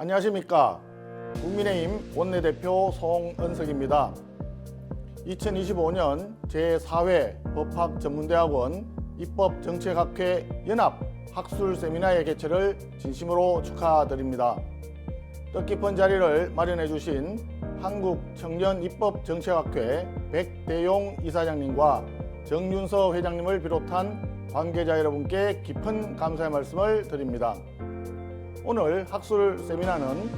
안녕하십니까. 국민의힘 원내대표 송은석입니다. 2025년 제4회 법학전문대학원 입법정책학회 연합 학술 세미나의 개최를 진심으로 축하드립니다. 뜻깊은 자리를 마련해 주신 한국청년입법정책학회 백대용 이사장님과 정윤서 회장님을 비롯한 관계자 여러분께 깊은 감사의 말씀을 드립니다. 오늘 학술 세미나는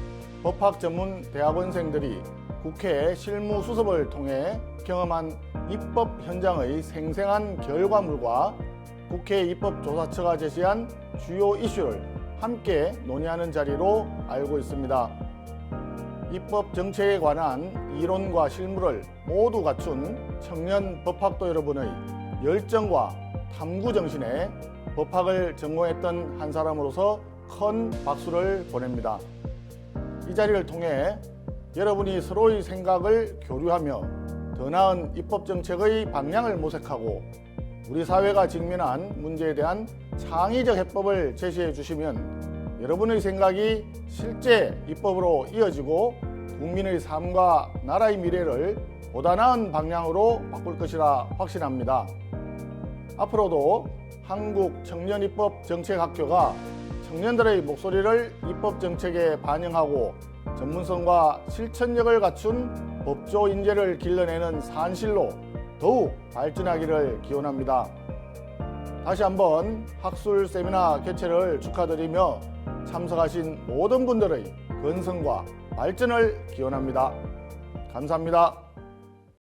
법학 전문 대학원생들이 국회 실무 수습을 통해 경험한 입법 현장의 생생한 결과물과 국회 입법조사처가 제시한 주요 이슈를 함께 논의하는 자리로 알고 있습니다. 입법 정책에 관한 이론과 실무를 모두 갖춘 청년 법학도 여러분의 열정과 탐구 정신에 법학을 전공했던 한 사람으로서 큰 박수를 보냅니다. 이 자리를 통해 여러분이 서로의 생각을 교류하며 더 나은 입법 정책의 방향을 모색하고 우리 사회가 직면한 문제에 대한 창의적 해법을 제시해 주시면 여러분의 생각이 실제 입법으로 이어지고 국민의 삶과 나라의 미래를 보다 나은 방향으로 바꿀 것이라 확신합니다. 앞으로도 한국 청년입법 정책학교가 청년들의 목소리를 입법 정책에 반영하고 전문성과 실천력을 갖춘 법조 인재를 길러내는 산실로 더욱 발전하기를 기원합니다. 다시 한번 학술 세미나 개최를 축하드리며 참석하신 모든 분들의 건승과 발전을 기원합니다. 감사합니다.